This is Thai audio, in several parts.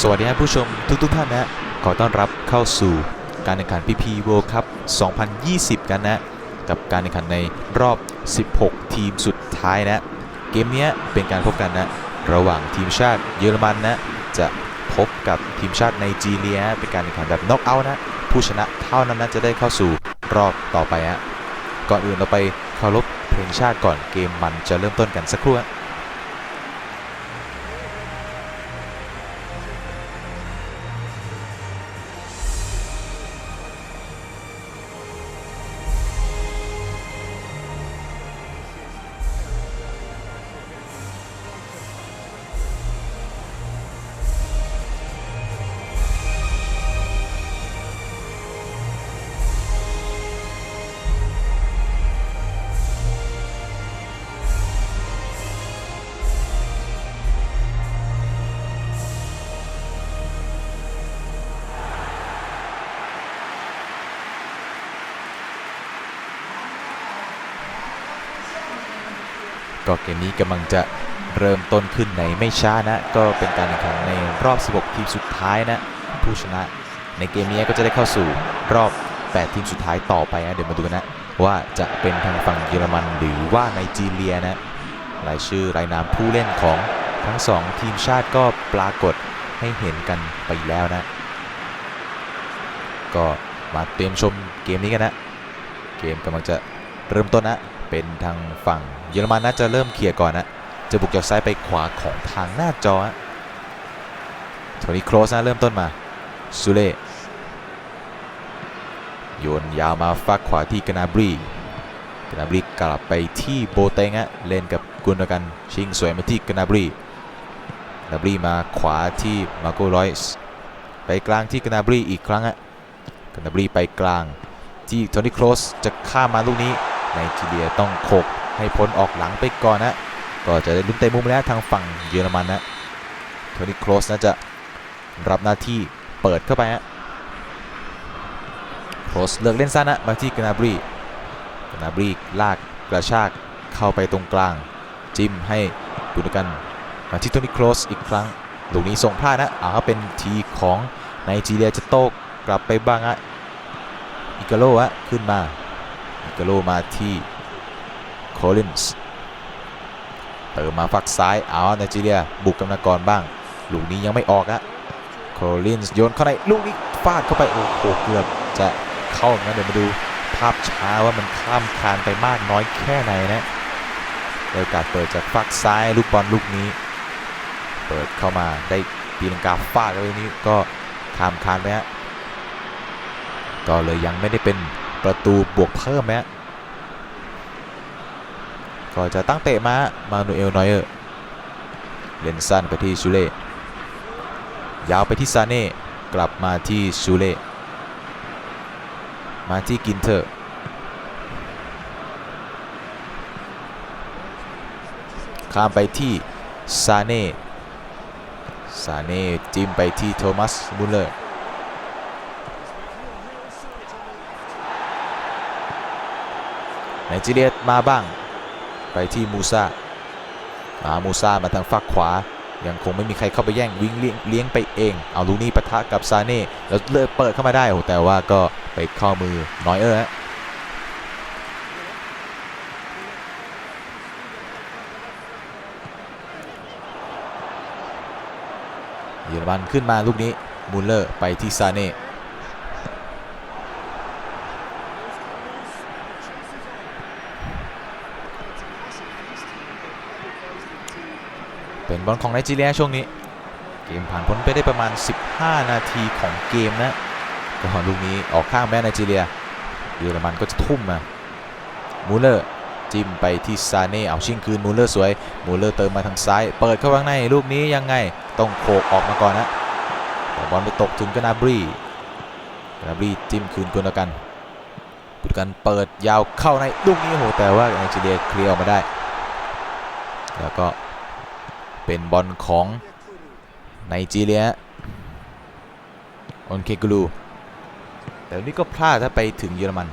สวัสดีท่านผู้ชมทุกทุกๆท่านนะ ขอต้อนรับเข้าสู่การแข่งขัน PP World Cup 2020 กันนะ กับการแข่งขันในรอบ 16 ทีมสุดท้ายนะ เกมนี้เป็นการพบกันนะ ระหว่างทีมชาติเยอรมันนะ จะพบกับทีมชาติไนจีเรีย เป็นการแข่งขันแบบน็อกเอาท์นะ ผู้ชนะเท่านั้นนะจะได้เข้าสู่รอบต่อไปฮะ ก่อนอื่นเราไปเคารพเพลงชาติก่อนเกมมันจะเริ่มต้นกันสักครู่ฮะ ก็เกมนี้กำลังจะเริ่มต้นขึ้นในไม่ช้านะ ก็เป็นการแข่งขันในรอบ 16 ทีมสุดท้ายนะ ผู้ชนะในเกมนี้ก็จะได้เข้าสู่รอบ 8 ทีมสุดท้ายต่อไปนะ เดี๋ยวมาดูกันนะ ว่าจะเป็นทางฝั่งเยอรมันหรือว่าไนจีเรียนะรายชื่อรายนามผู้เล่นของทั้งสองทีมชาติก็ปรากฏให้เห็นกันไปแล้วนะ ก็มาเตรียมชมเกมนี้กันนะ เกมกำลังจะเริ่มต้นนะ เป็นทางฝั่งเยอรมันน่าจะเริ่มเคลียร์ก่อนนะจะบุกจากซ้ายไปขวาของทางหน้าจอโทนี่โครสนะเริ่มต้นมาซูเล่โยนยาวมาฟักขวาที่กนาบรีกนาบรีกลับไปที่โบเตงะเล่นกับกุนกันชิงสวยมาที่กนาบรีกนาบรีมาขวาที่มาโกรอยส์ไปกลางที่กนาบรีอีกครั้งฮะกนาบรีไปกลางที่โทนี่โครสจะข้ามมาลูกนี้ ไนจีเรียต้องโขกให้พ้นออกหลังไปก่อนนะ ก็จะได้ลุ้นเตะมุมแล้วทางฝั่งเยอรมันนะโทนี่โครสน่าจะรับหน้าที่เปิดเข้าไปฮะโครสเลือกเล่นสั้นนะมาที่กนาบรีกนาบรีลากกระชากเข้าไปตรงกลาง จิ้มให้กุนกันมาที่โทนี่โครสอีกครั้งลูกนี้ส่งพลาดนะเอาเป็นทีของไนจีเรียจะโต้กลับไปบ้างฮะอิกาโลฮะขึ้นมา กาโลมาที่โคลินส์เติมมาฝักซ้ายเอาไนจีเรียบุกกำลังกรบ้าง ลูกนี้ยังไม่ออกอะโคลินส์โยนเข้าในลูกนี้ฟาดเข้าไป โอ้โหเกือบจะเข้านะเดี๋ยวมาดูภาพช้าว่ามันข้ามคานไปมากน้อยแค่ไหนนะโดยการเปิดจากฝักซ้ายลูกบอลลูกนี้ เปิดเข้ามาได้ตีลังกาฟาดเข้าไปนี้ก็ข้ามคานไปฮะก็เลยยังไม่ได้เป็น ประตูบวกเพิ่มนะก็จะตั้งเตะมา มานูเอลนอยเออร์เล่นสั้นไปที่ชูเล่ ยาวไปที่ซาเน่ กลับมาที่ชูเล่ มาที่กินเทอร์ข้ามไปที่ซาเน่ ซาเน่จิ้มไปที่โทมัสมุลเลอร์ ไนจีเรียมาบ้าง ไปที่มูซาอามูซามาทางฝั่งขวา ยังคงไม่มีใครเข้าไปแย่งวิ่งเลี้ยงไปเอง เอาลูนี่ปะทะกับซาเน่แล้วเลิกเปิดเข้ามาได้โอ้แต่ว่าก็ไปเข้ามือน้อยเออร์ฮะเยอรมันขึ้นมาลูกนี้มูลเลอร์ไปที่ซาเน่ เป็นบอลของไนจีเรียช่วงนี้ เกมผ่านพ้นไปได้ประมาณ 15 นาทีของเกมนะก็ลูกนี้ออกข้างแม่ไนจีเรียเยอรมันก็จะทุ่มมามูเลอร์จิ้มไปที่ซาเน่เอาชิงคืนมูเลอร์สวยมูเลอร์เติมมาทางซ้าย เปิดเข้าข้างในลูกนี้ยังไงต้องโขกออกมาก่อนนะบอลไปตกถึงกนาบรีกนาบรีจิ้มคืนกุนกันกุนกันเปิดยาวเข้าในลูกนี้โอ้โหแต่ว่าไนจีเรียเคลียร์ออกมาได้ แล้วก็ เป็นบอลของไนจีเรียออนเคกูลูแต่วันนี้ก็พลาดถ้าไปถึงเยอรมัน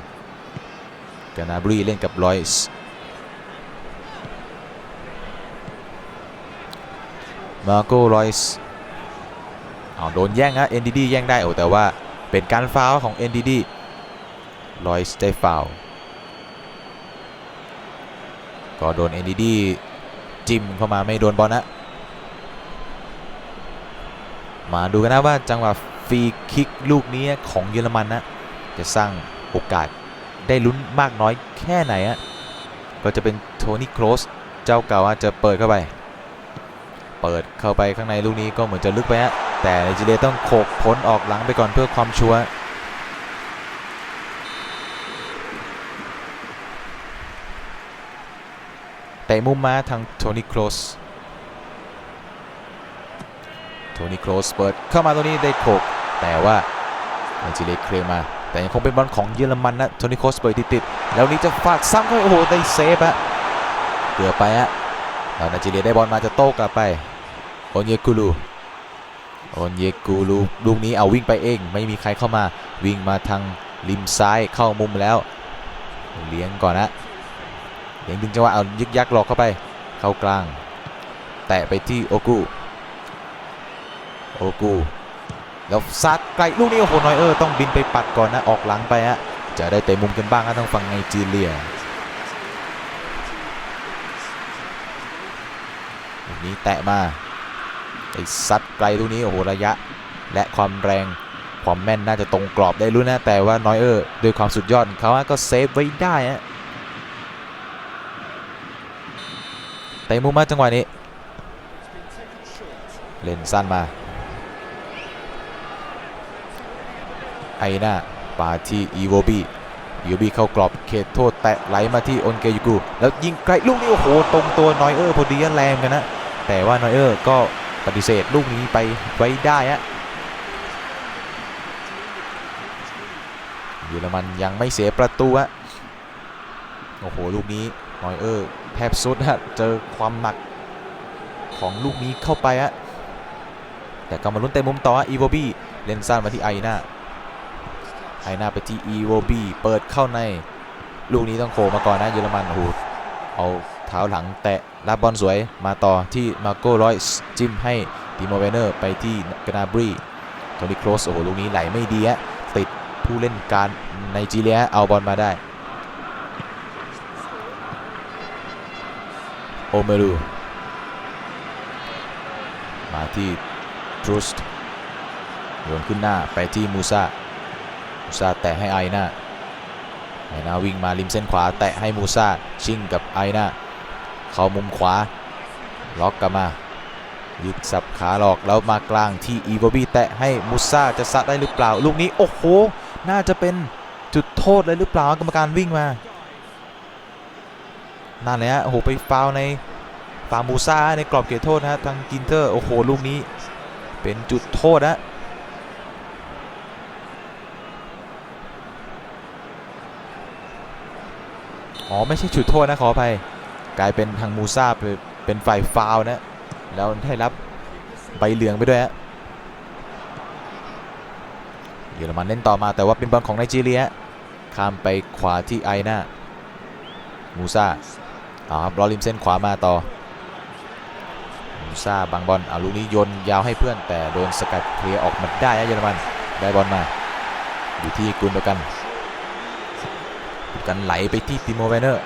กานาบรีเล่นกับลอยส์มาโกลอยส์เอาโดนแย่งนะ NDD แย่งได้โอ้แต่ว่าเป็นการฟาวล์ของ NDD ลอยส์ได้ฟาวก็โดน NDD จิ้มเข้ามาไม่โดนบอลนะ มาดูกันนะว่าจังหวะฟรีคิกลูกนี้ของเยอรมันนะจะสร้างโอกาสได้ลุ้นมากน้อยแค่ไหนอะก็จะเป็นโทนี่โครสเจ้าเก่าจะเปิดเข้าไป เปิดเข้าไปข้างในลูกนี้ก็เหมือนจะลึกไปฮะแต่ไนจีเรียต้องโขกพ้นออกหลังไปก่อนเพื่อความชัวร์แต่มุมมาทางโทนี่โครส โทนี่โครสเปิดเข้ามาตรงนี้ได้โขกแต่ว่าไนจีเรียเคลียร์มา แต่ยังคงเป็นบอลของเยอรมันนะโทนี่โครสเปิดติดๆแล้วนี้จะฟาดซ้ำเข้าไปโอ้โหได้เซฟฮะเกือบไปฮะแล้วไนจีเรียได้บอลมาจะโต้กลับไปโอนเยกูลูโอนเยกูลูลูกนี้เอาวิ่งไปเอง ไม่มีใครเข้ามาวิ่งมาทางริมซ้ายเข้ามุมแล้วเลี้ยงก่อนนะเลี้ยงดึงจังหวะเอายึกยักหลอกเข้าไปเข้ากลาง แตะไปที่โอกู โอกู แล้วซัดไกลลูกนี้โอ้โหนอยเออร์ต้องบินไปปัดก่อนนะออกหลังไปฮะจะได้เตะมุมกันบ้างนะทางฝั่งไนจีเรียลูกนี้แตะมาไอ้ซัดไกลลูกนี้โอ้โหระยะ และความแรงความแม่นน่าจะตรงกรอบได้รู้นะแต่ว่านอยเออร์ด้วยความสุดยอดเขาก็เซฟไว้ได้ฮะเตะมุมมาจังหวะนี้ เล่นสั้นมา ไอหน้าปาที่อีโวบีอีโวบีเข้ากรอบเขตโทษแตะไหลมาที่โอนเกยูกุแล้วยิงไกลลูกนี้โอ้โหตรงตัวนอยเออร์พอดีแรงกันนะแต่ว่านอยเออร์ก็ปฏิเสธลูกนี้ไปไว้ได้ฮะเยอรมันยังไม่เสียประตูฮะโอ้โหลูกนี้นอยเออร์แทบสุดฮะเจอความหนักของลูกนี้เข้าไปฮะแต่ก็มาลุ้นเต็มมุมต่ออีโวบี้เล่นสั้นมาที่ไอหน้า ไอนาไปที่อีโวบีเปิดเข้าในลูกนี้ต้องโคมาก่อนนะเยอรมันโอ้โหเอาเท้าหลังแตะรับบอลสวยมาต่อที่มาโก้รอยส์จิ้มให้ติโมเวเนอร์ไปที่กนาบรีโทนี่โครสโอ้โหลูกนี้ไหลไม่ดีฮะติดผู้เล่นการไนจีเรียเอาบอลมาได้โอเมรูมาที่ทรูส์โยนขึ้นหน้าไปที่มูซา ซาแตะให้ไอนาไอนาวิ่งมาริมเส้นขวาแตะให้มูซาชิงกับไอนาเข้ามุมขวา ล็อกกลับมายึดสับขาหลอกแล้วมากลางที่อีโวบี้แตะให้มูซาจะซัดได้หรือเปล่า ลูกนี้โอ้โห น่าจะเป็นจุดโทษเลยหรือเปล่ากรรมการวิ่งมานั่นเลยฮะโอ้โหไปฟาวในฟาวมูซาในกรอบเขตโทษนะฮะทางกินเตอร์โอ้โหลูกนี้เป็นจุดโทษนะ อ๋อไม่ใช่จุดโทษนะขออภัยกลายเป็นทางมูซาเป็นฝ่ายฟาวนะ แล้วได้รับใบเหลืองไปด้วยฮะเยอรมันเล่นต่อมาแต่ว่าเป็นบอลของไนจีเรียข้ามไปขวาที่ไอหน้ามูซาเอาครับรอริมเส้นขวามาต่อมูซาบังบอลเอาลูกนี้โยนยาวให้เพื่อนแต่โดนสกัดเคลียร์ออกมาได้ฮะเยอรมันได้บอลมาอยู่ที่กุนโดกันกุน กันไหลไปที่ติโมเวเนอร์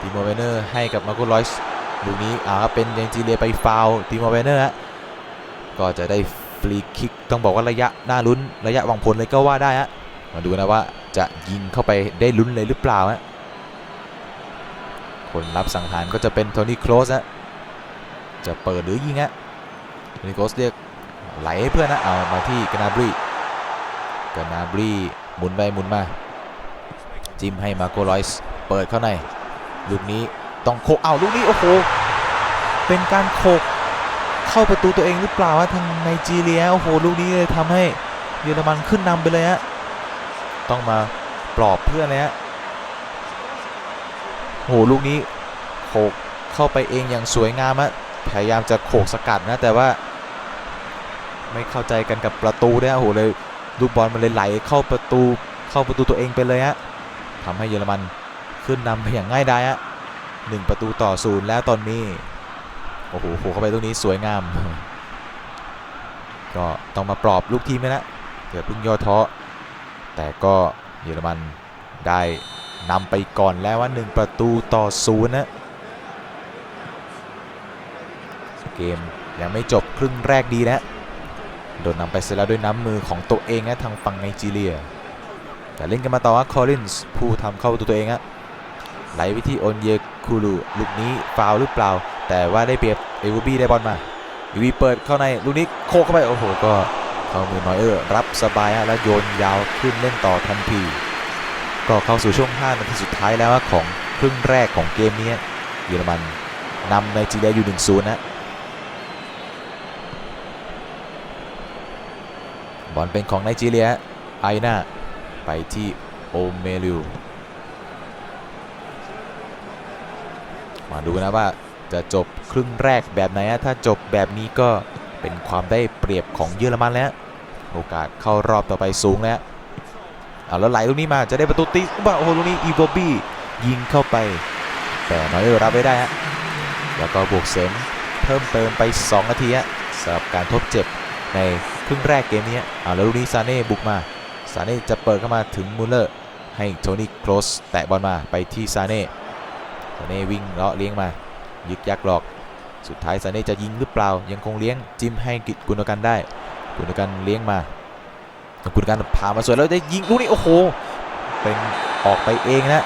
ติโมเวเนอร์ให้กับมาโกลอยส์ลูกนี้อ่าเป็นยังจีเรียไปฟาวติโมเวเนอร์ฮะก็จะได้ฟรีคิกต้องบอกว่าระยะน่าลุ้นระยะหวังผลเลยก็ว่าได้ฮะมาดูนะว่าจะยิงเข้าไปได้ลุ้นเลยหรือเปล่าฮะคนรับสังหารก็จะเป็นโทนี่โครสฮะจะเปิดหรือยิงฮะโทนี่โครสเรียกไหลให้เพื่อนนะเอามาที่กานาบรีกานาบรีหมุนไปหมุนมา จิ้มให้มาโกลอยส์เปิดเข้าใน ลูกนี้ต้องโคกเอาลูกนี้โอ้โห เป็นการโคกเข้าประตูตัวเองหรือเปล่าวะทางไนจีเรียโอ้โหลูกนี้เลยทำให้เยอรมันขึ้นนำไปเลยฮะต้องมาปลอบเพื่อนเลยฮะโอ้โหลูกนี้โขกเข้าไปเองอย่างสวยงามฮะพยายามจะโขกสกัดนะแต่ว่า ไม่เข้าใจกันกับประตูเนี่ยโอ้โหเลยลูกบอลมันเลยไหลเข้าประตูเข้าประตูตัวเองไปเลยฮะ ทำให้เยอรมันขึ้นนำไปอย่างง่ายดายฮะหนึ่งประตูต่อศูนย์แล้วตอนนี้ โอ้โหโขกเข้าไปตรงนี้สวยงาม ก็ต้องมาปลอบลูกทีมนะเกิดเพิ่งย่อท้อแต่ก็เยอรมันได้นำไปก่อนแล้วว่า1ประตูต่อศูนย์นะเกมยังไม่จบครึ่งแรกดีนะโดนนำไปเสร็จแล้วด้วยน้ำมือของตัวเองนะทางฝั่งไนจีเรีย แต่เล่นกันมาต่อว่าคอลินส์ผู้ทำเข้าประตูตัวเองอะไหลไปที่โอนเยคูลูลูกนี้ฟาวหรือเปล่า แต่ว่าได้เปรียบเอวูบี้ได้บอลมาเอวีเปิดเข้าในลูกนี้โคเข้าไปโอ้โหก็เข้ามือนอยเออร์รับสบายอะแล้วโยนยาวขึ้นเล่นต่อทันที ก็เข้าสู่ช่วง 5 นาทีสุดท้ายแล้วของครึ่งแรกของเกมนี้เยอรมันนำไนจีเรียอยู่ 1-0 นะบอลเป็นของไนจีเรียไอนา ไปที่โอเมลิวมาดูนะว่าจะจบครึ่งแรกแบบไหนถ้าจบแบบนี้ก็เป็นความได้เปรียบของเยอรมันแล้ว โอกาสเข้ารอบต่อไปสูงแล้วเอาแล้วไหลลูกนี้มาจะได้ประตูตีบ้าโอ้โหลูกนี้อีโบบี้ยิงเข้าไป แต่น้อยเออร์รับไว้ได้ฮะแล้วก็บวกเสริมเพิ่มเติมไป 2 นาทีฮะสำหรับการทดเจ็บในครึ่งแรกเกมนี้เอาแล้วลูกนี้ซาเน่บุกมา ซาเน่จะเปิดเข้ามาถึงมูลเลอร์ให้โทนี่โคลสแตะบอลมาไปที่ซาเน่ซาเน่วิ่งเลาะเลี้ยงมายึกยักหลอก สุดท้ายซาเน่จะยิงหรือเปล่า ยังคงเลี้ยงจิ้มให้กิจกุนกันได้ กุนกันเลี้ยงมากุนกันพามาสวยแล้วได้ยิงลูกนี้โอ้โห เป็นออกไปเองนะ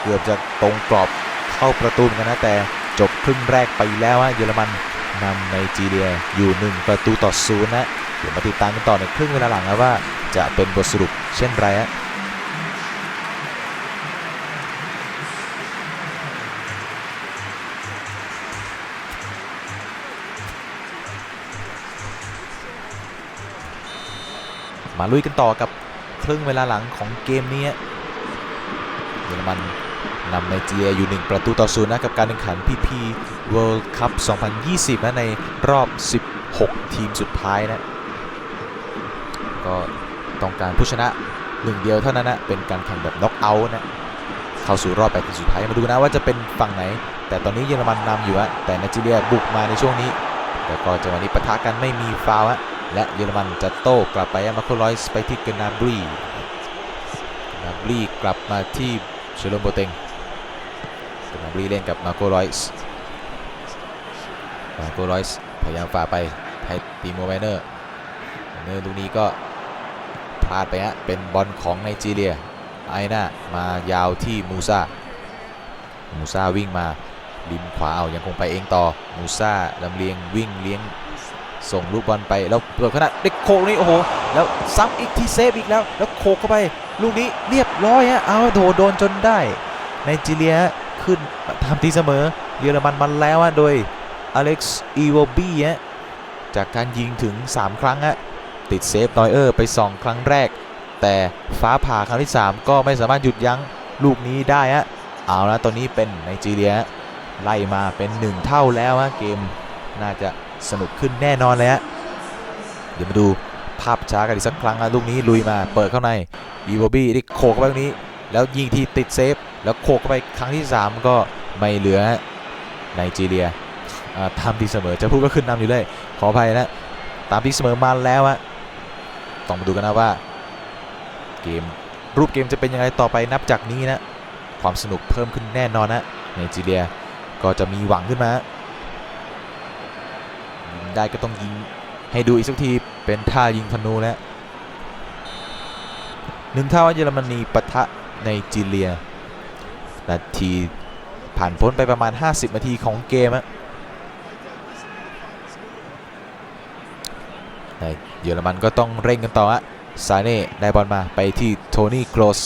เกือบจะตรงกรอบเข้าประตูเหมือนกันนะแต่จบครึ่งแรกไปแล้วฮะเยอรมัน นำไนจีเรียอยู่ 1 ประตูต่อศูนย์นะเดี๋ยวมาติดตามกันต่อในครึ่งเวลาหลังนะว่าจะเป็นบทสรุปเช่นไรฮะมาลุยกันต่อกับครึ่งเวลาหลังของเกมนี้เยอรมัน นำไนจีเรียอยู่ 1 ประตูต่อศูนย์นะกับการแข่งขัน PP World Cup 2020 นะในรอบ 16 ทีมสุดท้ายนะ ก็ต้องการผู้ชนะหนึ่งเดียวเท่านั้นนะเป็นการแข่งแบบน็อกเอาท์นะเข้าสู่รอบ8ทีมสุดท้ายมาดูนะว่าจะเป็นฝั่งไหน แต่ตอนนี้เยอรมันนำอยู่อะแต่ไนจีเรียบุกมาในช่วงนี้ แต่ก็จังหวะนี้ปะทะกันไม่มีฟาวฮะและเยอรมันจะโต้กลับไปมาโคลอยส์ไปที่เกนาบรีเกนาบรีกลับมาที่เชลโลโบเตง นาบรีเล่นกับมาโคลอยส์มาโคลอยส์พยายามฝ่าไปให้ตีโมไวเนอร์เนอร์ลูกนี้ก็พลาดไปฮะเป็นบอลของไนจีเรียไอน่ามายาวที่มูซามูซาวิ่งมาริมขวาเอายังคงไปเองต่อมูซาลำเลียงวิ่งเลี้ยงส่งลูกบอลไปแล้วเปิดขนาดเด็กโคนี่โอ้โหแล้วซ้ำอีกที่เซฟอีกแล้ว แล้วโคเข้าไป ลูกนี้เรียบร้อยฮะเอาโถโดนจนได้ไนจีเรีย ขึ้นทำทีเสมอ เยอรมันมันแล้วอะโดยอเล็กซ์อีโวบี้ฮะจากการยิงถึง 3 ครั้งฮะติดเซฟนอยเออร์ไป 2 ครั้งแรก แต่ฟ้าผ่าครั้งที่ 3 ก็ไม่สามารถหยุดยั้งลูกนี้ได้ฮะเอาละตอนนี้เป็นไนจีเรียไล่มาเป็น 1 เท่าแล้วฮะเกมน่าจะสนุกขึ้นแน่นอนเลยฮะเดี๋ยวมาดูภาพช้ากันอีกสักครั้งนะลูกนี้ลุยมาเปิดเข้าในอีโบบี้ได้โขกเข้าไปตรงนี้ แล้วยิงที่ติดเซฟ แล้วโขกไปครั้งที่ 3 ก็ไม่เหลือไนจีเรียอ่าทำที่เสมอจะพูดก็ขึ้นนำอยู่เลย ขออภัยนะตามที่เสมอมาแล้วฮะต้องมาดูกันนะว่า เกมรูปเกมจะเป็นยังไงต่อไปนับจากนี้นะ ความสนุกเพิ่มขึ้นแน่นอนนะไนจีเรียก็จะมีหวังขึ้นมาได้ก็ต้องยิงให้ดูอีกสักทีเป็นท่ายิงธนูแล้วหนึ่งเท่าเยอรมนีปะทะ ในจีเรีย นาทีผ่านพ้นไปประมาณ 50 นาทีของเกมอะในเยอรมันก็ต้องเร่งกันต่ออะซาเน่ได้บอลมาไปที่โทนี่โคลส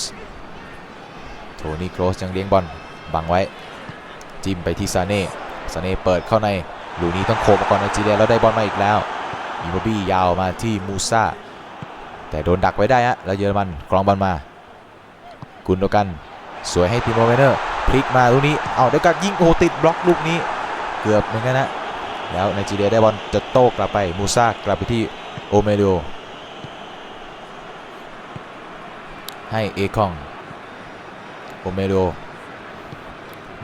โทนี่โคลสยังเลี้ยงบอลบังไว้ จิ้มไปที่ซาเน่ซาเน่เปิดเข้าในลูนี้ต้องโคมก่อนไนจีเรียแล้วได้บอลมาอีกแล้วอีโมบี้ยาวมาที่มูซาแต่โดนดักไว้ได้ฮะแล้วเยอรมันกรองบอลมา กุนโดกัน สวยให้ทีมโมเวเนอร์พลิกมาลูกนี้เอาเดี๋ยวกับยิงโอติดบล็อกลูกนี้ เกือบเหมือนกันนะ แล้วไนจีเรียได้บอลจะโต้กลับไปมูซากลับไปที่โอเมโดให้เอคองโอเมโด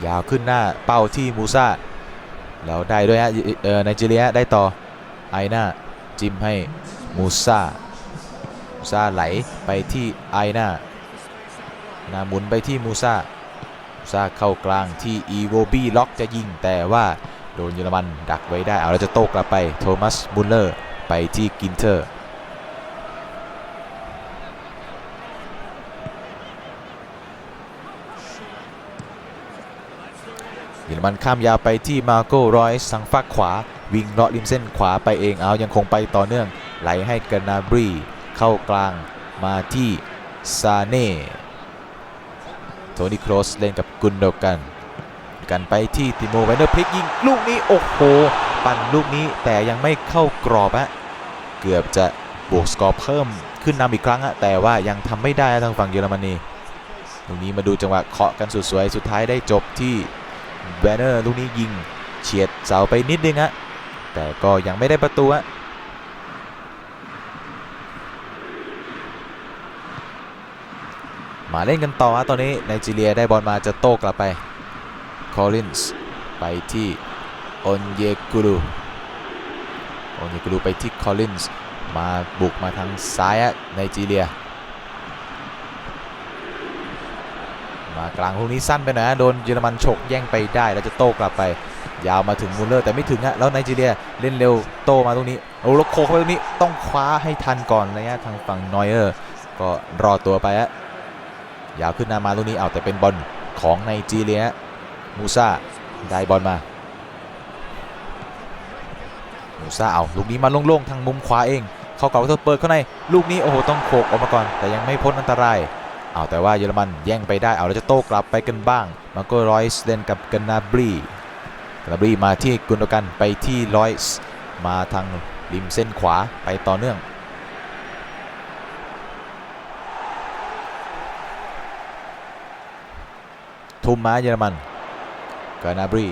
ยาวขึ้นหน้าเป้าที่มูซาแล้วได้ด้วยฮะเออไนจีเรียได้ต่อไอหน่าจิ้มให้มูซามูซาไหลไปที่ไอหน้า นาหมุนไปที่มูซามูซาเข้ากลางที่อีโวบีล็อกจะยิงแต่ว่าโดนเยอรมันดักไว้ได้ เอาแล้วจะโต้กลับไปโทมัสมุลเลอร์ไปที่กินเทอร์เยอรมันข้ามยาวไปที่มาโก้รอยส์ทางฝั่งขวา วิ่งเลาะริมเส้นขวาไปเองเอายังคงไปต่อเนื่อง ไหลให้กันนาบรีเข้ากลางมาที่ซาเน่ โทนี่โครสเล่นกับกุนโดกัน กันไปที่ติโมไวเนอร์พลิกยิงลูกนี้โอ้โห ปั่นลูกนี้แต่ยังไม่เข้ากรอบฮะเกือบจะบวกสกอร์เพิ่มขึ้นนำอีกครั้งอะแต่ว่ายังทำไม่ได้ทางฝั่งเยอรมนีลูกนี้มาดูจังหวะเคาะกันสุดสวยสุดท้ายได้จบที่แบนเนอร์ลูกนี้ยิงเฉียดเสาไปนิดนึงฮะแต่ก็ยังไม่ได้ประตูฮะ มาเล่นกันต่อฮะตอนนี้ไนจีเรียได้บอลมาจะโต้กลับไปคอลินส์ไปที่ออนเยกูรูออนเยกูรูไปที่คอลินส์มาบุกมาทางซ้ายไนจีเรีย มากลางลูกนี้สั้นไปหน่อยฮะโดนเยอรมันฉกแย่งไปได้แล้วจะโต้กลับไป ยาวมาถึงมูลเลอร์แต่ไม่ถึงฮะแล้วไนจีเรียเล่นเร็วโตมาตรงนี้โอ้แล้วโคเข้าไปตรงนี้ต้องคว้าให้ทันก่อนนะฮะทางฝั่งนอยเออร์ก็รอตัวไปฮะ ยาวขึ้นหน้ามาตรงนี้เอาแต่เป็นบอลของไนจีเรียมูซาได้บอลมามูซาเอาลูกนี้มาโล่งๆทางมุมขวาเอง เข้าเก่าเธอเปิดเข้าในลูกนี้โอ้โหต้องโขกออกมาก่อน แต่ยังไม่พ้นอันตรายเอาแต่ว่าเยอรมันแย่งไปได้เอาแล้วจะโต้กลับไปกันบ้างมาโกรอยส์เล่นกับกันนาบรีกันนาบรีมาที่กุนโดกันไปที่รอยส์มาทางริมเส้นขวาไปต่อเนื่อง ทุ่มมาเยอรมันกันาบรี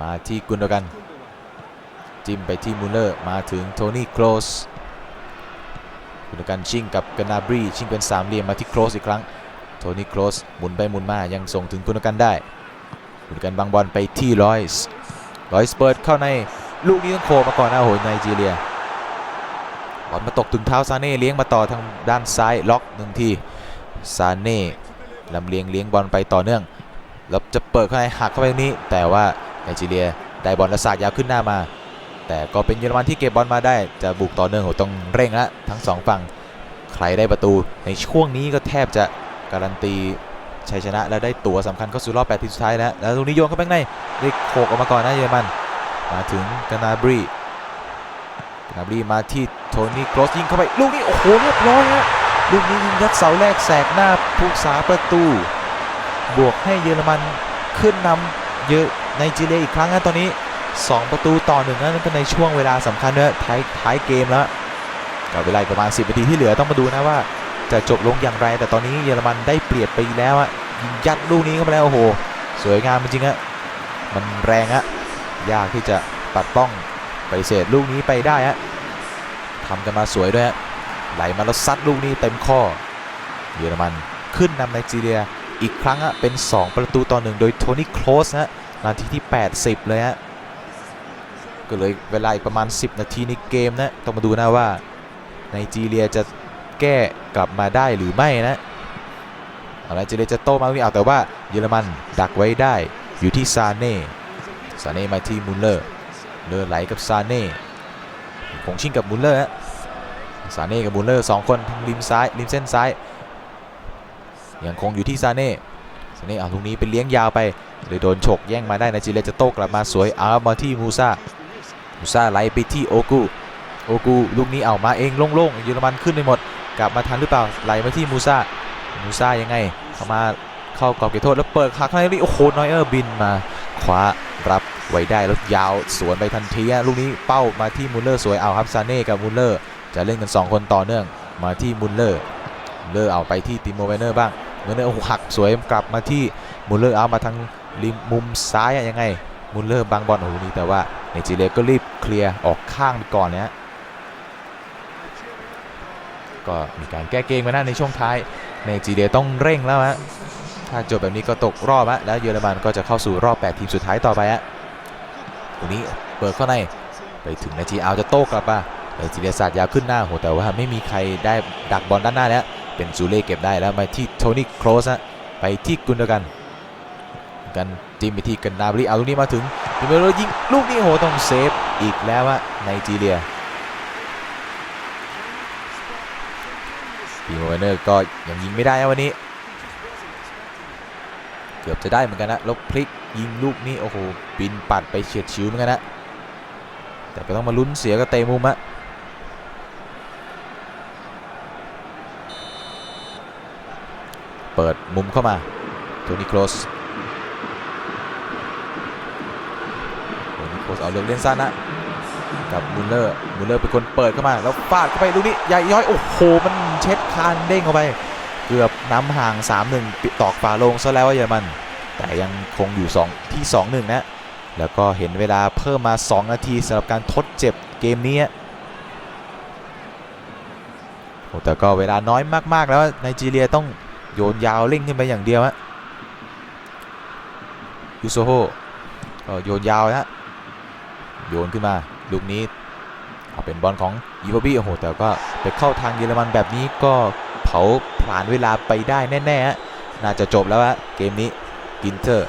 มาที่กุนดกัน จิ้มไปที่มูเลอร์ มาถึงโทนี่โครสคุณกันชิงกับกานาบรี ชิงเป็นสามเหลี่ยมมาที่โครสอีกครั้ง โทนี่โครสหมุนไปหมุนมา ยังส่งถึงคุณกันได้คุณกันบังบอลไปที่รอยส์รอยส์เปิดเข้าในลูกนี้ต้องโคมาก่อนนะโหยไนจีเรียบอลมาตกถึงเท้าซาเน่เลี้ยงมาต่อทางด้านซ้ายล็อกหนึ่งทีซาเน่ ลำเลียงเลี้ยงบอลไปต่อเนื่อง แล้วจะเปิดเข้าในหักเข้าไปตรงนี้ แต่ว่าไนจีเรียได้บอลและสาดยาวขึ้นหน้ามา แต่ก็เป็นเยอรมันที่เก็บบอลมาได้ จะบุกต่อเนื่องโหต้องเร่งละทั้งสองฝั่ง ใครได้ประตูในช่วงนี้ก็แทบจะการันตีชัยชนะและได้ตั๋วสำคัญเข้าสู่รอบ8ทีมสุดท้ายแล้ว แล้วตรงนี้โยนเข้าไปในได้โขกออกมาก่อนนะเยอรมัน มาถึงกานาบรีกานาบรีมาที่โทนี่ครอสยิงเข้าไปลูกนี้โอ้โหเรียบร้อยฮะ ลูกนี้ยิงยัดเสาแรกแสกหน้าผู้สาประตู บวกให้เยอรมันขึ้นนำเยอะในจีเรียอีกครั้งนะตอนนี้ 2 ประตูต่อหนึ่งนะนั่นก็ในช่วงเวลาสำคัญด้วยท้ายท้ายเกมแล้วกับเวลาประมาณ 10นาทีที่เหลือต้องมาดูนะว่า จะจบลงอย่างไร แต่ตอนนี้เยอรมันได้เปรียบไปแล้วอะยิงยัดลูกนี้เข้าไปแล้วโอ้โห สวยงามจริงอะมันแรงอะยากที่จะปัดป้องไปเสธลูกนี้ไปได้ฮะทำกันมาสวยด้วยฮะ ไหลมาแล้วซัดลูกนี้เต็มข้อ เยอรมันขึ้นนำไนจีเรียอีกครั้งอะเป็น 2 ประตูต่อหนึ่งโดยโทนี่โคลสนะนาทีที่ 80 เลยฮะก็เลยเวลาอีกประมาณ 10 นาทีในเกมนะต้องมาดูนะว่าไนจีเรียจะแก้กลับมาได้หรือไม่นะอาไนจีเรียจะโต้มาไม่เอาแต่ว่าเยอรมันดักไว้ได้อยู่ที่ซาเน่ซาเน่มาที่มุลเลอร์เลอร์ไหลกับซาเน่คงชิงกับมุลเลอร์ฮะ ซาเน่กับมุลเลอร์สองคนทางริมซ้ายริมเส้นซ้ายยังคงอยู่ที่ซาเน่ซาเน่เอาลูกนี้เป็นเลี้ยงยาวไปเลยโดนฉกแย่งมาได้ไนจีเรียจะโต้กลับมาสวยเอามาที่มูซามูซาไหลไปที่โอกูโอกูลูกนี้เอามาเองโล่งๆเยอรมันขึ้นไปหมด กลับมาทันหรือเปล่าไหลมาที่มูซามูซายังไงเข้ามาเข้ากรอบเขตโทษแล้วเปิดขาข้างในนี่โอ้โหนอยเออร์บินมาคว้ารับไว้ได้แล้วยาวสวนไปทันทีลูกนี้เป้ามาที่มุลเลอร์สวยเอาครับซาเน่กับมุลเลอร์ จะเล่นกัน 2 คนต่อเนื่องมาที่มุลเลอร์เลอร์เอาไปที่ติโมเวเนอร์บ้างเวเนอร์โอ้โหหักสวยกลับมาที่มุลเลอร์เอามาทางริมมุมซ้ายยังไงมุลเลอร์บังบอลโอ้โหนี่แต่ว่าเนจิเรียก็รีบเคลียร์ออกข้างไปก่อนนะฮะก็มีการแก้เกมมานะในช่วงท้ายเนจิเรียต้องเร่งแล้วฮะถ้าจบแบบนี้ก็ตกรอบฮะแล้วเยอรมันก็จะเข้าสู่รอบ 8 ทีมสุดท้ายต่อไปฮะตรงนี้เปิดเข้าในไปถึงนาทีเอาจะโต้กลับมา ไนจีเรียสาดยาวขึ้นหน้าโหแต่ว่าไม่มีใครได้ดักบอลด้านหน้าแล้วเป็นซูเล่เก็บได้แล้วมาที่โทนี่โครสนะไปที่กุนดกัน กันจิ้มไปที่กันนาบริเอาลูกนี้มาถึงดิเมโรยิงลูกนี้โหต้องเซฟอีกแล้วอะไนจีเรียปีโมเนอร์ก็ยังยิงไม่ได้วันนี้ เกือบจะได้เหมือนกันนะล้วพลิกยิงลูกนี้โอ้โหบินปัดไปเฉียดชิวเหมือนกันนะแต่ก็ต้องมาลุ้นเสียกับเตะมุมอะ เปิดมุมเข้ามาโทนี่โครสโอ้โหโค้ชเอาเรื่องเล่นสั้นนะกับมุลเลอร์มุลเลอร์เป็นคนเปิดเข้ามา แล้วฟาดเข้าไปลูกนี้ใหญ่ย้อยโอ้โหมันเช็ดคานเด้งเข้าไป เกือบน้ำห่าง 3-1ปิดตอกฝาโลงซะแล้วว่าเยอรมัน แต่ยังคงอยู่ 2 ที่ 2-1 นะ แล้วก็เห็นเวลาเพิ่มมา 2 นาทีสำหรับการทดเจ็บเกมนี้โอ้แต่ก็เวลาน้อยมากๆแล้วไนจีเรียต้อง โยนยาวเร่งขึ้นไปอย่างเดียวฮะยูโซโฮโยนยาวนะโยนขึ้นมาลูกนี้เอาเป็นบอลของอีวาบี้โอ้โหแต่ก็ไปเข้าทางเยอรมันแบบนี้ก็เผาผลาญเวลาไปได้แน่ๆฮะน่าจะจบแล้วฮะเกมนี้กินเตอร์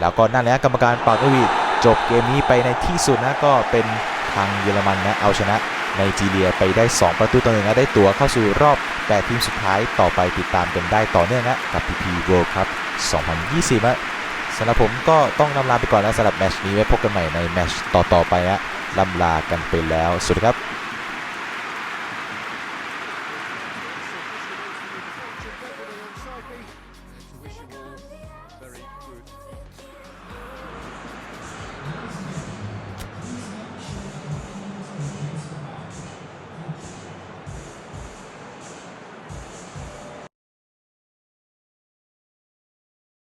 แล้วก็นั่นแหละกรรมการปากวีจบเกมนี้ไปในที่สุดนะก็เป็นทางเยอรมันนะเอาชนะ ไนจีเรียไปได้ 2 ประตูต่อหนึ่งนะได้ตั๋วเข้าสู่รอบ 8 ทีมสุดท้ายต่อไปติดตามกันได้ต่อเนื่องนะกับ PP World Cup 2020นะสำหรับผมก็ต้องนำลาไปก่อนนะสำหรับแมชนี้ไว้พบกันใหม่ในแมตช์ต่อๆไปนะลำลากันไปแล้ว สวัสดีครับ